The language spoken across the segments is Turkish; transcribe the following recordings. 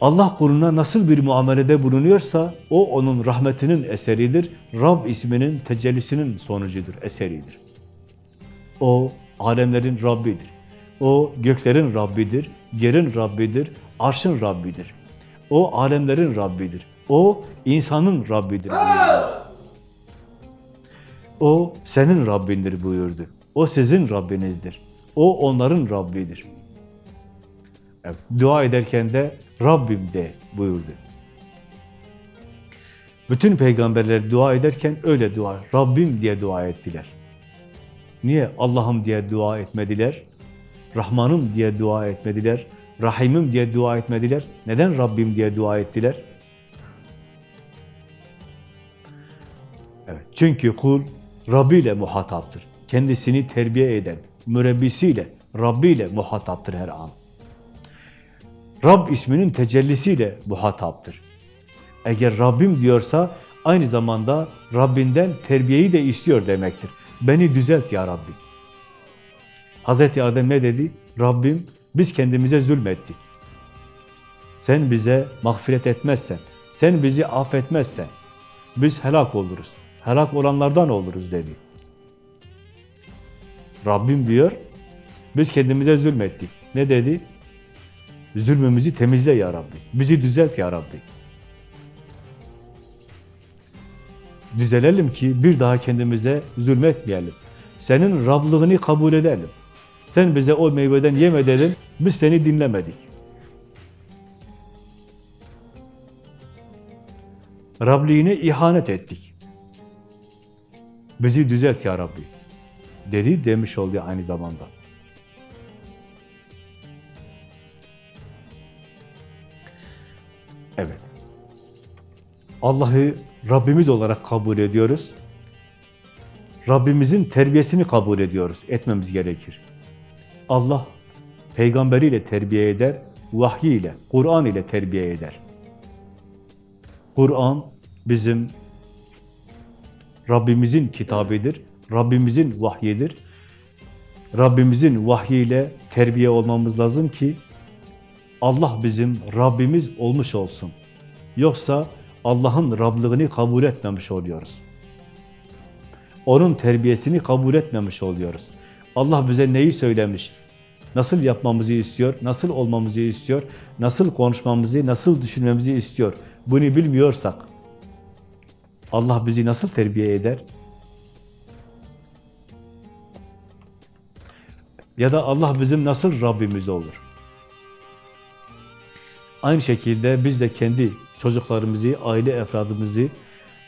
Allah kuluna nasıl bir muamelede bulunuyorsa o onun rahmetinin eseridir. Rab isminin tecellisinin sonucudur, eseridir. O alemlerin Rabbidir. O göklerin Rabbidir, yerin Rabbidir, arşın Rabbidir. O alemlerin Rabbidir. O insanın Rabbidir. O senin Rabbindir buyurdu. O sizin Rabbinizdir. O onların Rabbidir. Evet, dua ederken de Rabbim de buyurdu. Bütün peygamberler dua ederken öyle dua, Rabbim diye dua ettiler. Niye Allah'ım diye dua etmediler? Rahmanım diye dua etmediler? Rahimim diye dua etmediler? Neden Rabbim diye dua ettiler? Evet, çünkü kul Rabbi ile muhataptır. Kendisini terbiye eden, mürebbisiyle, Rabbi ile muhataptır her an. Rab isminin tecellisiyle muhataptır. Eğer Rabbim diyorsa aynı zamanda Rabbinden terbiyeyi de istiyor demektir. Beni düzelt ya Rabbi. Hazreti Adem ne dedi? Rabbim biz kendimize zulmettik. Sen bize mağfiret etmezsen, sen bizi affetmezsen biz helak oluruz. Helak olanlardan oluruz dedi. Rabbim diyor, biz kendimize zulmettik. Ne dedi? Zulmümüzü temizle ya Rabbi. Bizi düzelt ya Rabbi. Düzelelim ki bir daha kendimize zulmetmeyelim. Senin Rablığını kabul edelim. Sen bize o meyveden yem edelim, biz seni dinlemedik. Rabliğine ihanet ettik. Bizi düzelt ya Rabbi. Dedi demiş oldu aynı zamanda. Evet. Allah'ı Rabbimiz olarak kabul ediyoruz. Rabbimizin terbiyesini kabul ediyoruz. Etmemiz gerekir. Allah peygamberiyle terbiye eder, vahiy ile, Kur'an ile terbiye eder. Kur'an bizim Rabbimizin kitabıdır, Rabbimizin vahyidir. Rabbimizin vahyiyle terbiye olmamız lazım ki Allah bizim Rabbimiz olmuş olsun. Yoksa Allah'ın Rablığını kabul etmemiş oluyoruz. Onun terbiyesini kabul etmemiş oluyoruz. Allah bize neyi söylemiş, nasıl yapmamızı istiyor, nasıl olmamızı istiyor, nasıl konuşmamızı, nasıl düşünmemizi istiyor. Bunu bilmiyorsak Allah bizi nasıl terbiye eder? Ya da Allah bizim nasıl Rabbimiz olur? Aynı şekilde biz de kendi çocuklarımızı, aile efradımızı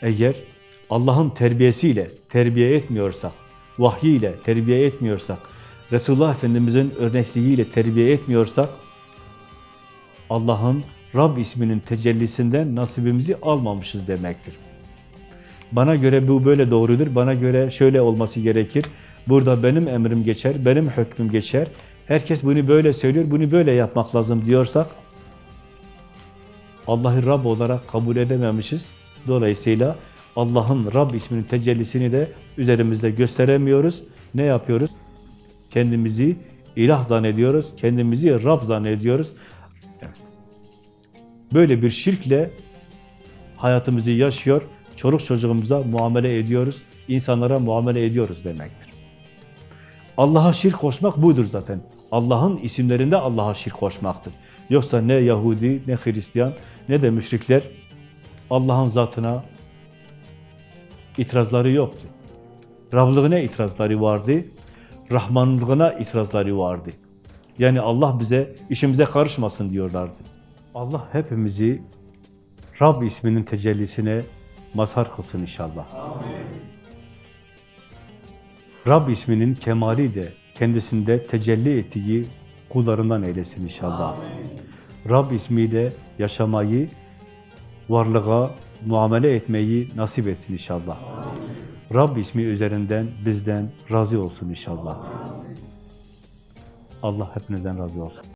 eğer Allah'ın terbiyesiyle terbiye etmiyorsak, vahyiyle terbiye etmiyorsak, Resulullah Efendimiz'in örnekliğiyle terbiye etmiyorsak, Allah'ın Rab isminin tecellisinden nasibimizi almamışız demektir. Bana göre bu böyle doğrudur, bana göre şöyle olması gerekir, burada benim emrim geçer, benim hükmüm geçer, herkes bunu böyle söylüyor, bunu böyle yapmak lazım diyorsak, Allah'ı Rab olarak kabul edememişiz. Dolayısıyla Allah'ın Rab isminin tecellisini de üzerimizde gösteremiyoruz. Ne yapıyoruz? Kendimizi ilah zannediyoruz, kendimizi Rab zannediyoruz. Böyle bir şirkle hayatımızı yaşıyor, çoluk çocuğumuza muamele ediyoruz, insanlara muamele ediyoruz demektir. Allah'a şirk koşmak budur zaten. Allah'ın isimlerinde Allah'a şirk koşmaktır. Yoksa ne Yahudi, ne Hristiyan, ne de müşrikler Allah'ın zatına itirazları yoktu. Rablığına itirazları vardı, Rahmanlığına itirazları vardı. Yani Allah bize, işimize karışmasın diyorlardı. Allah hepimizi Rab isminin tecellisine mazhar kılsın inşallah. Rab isminin kemali de kendisinde tecelli ettiği kullarından eylesin inşallah. Rab ismiyle yaşamayı, varlığa muamele etmeyi nasip etsin inşallah. Rab ismi üzerinden bizden razı olsun inşallah. Allah hepinizden razı olsun.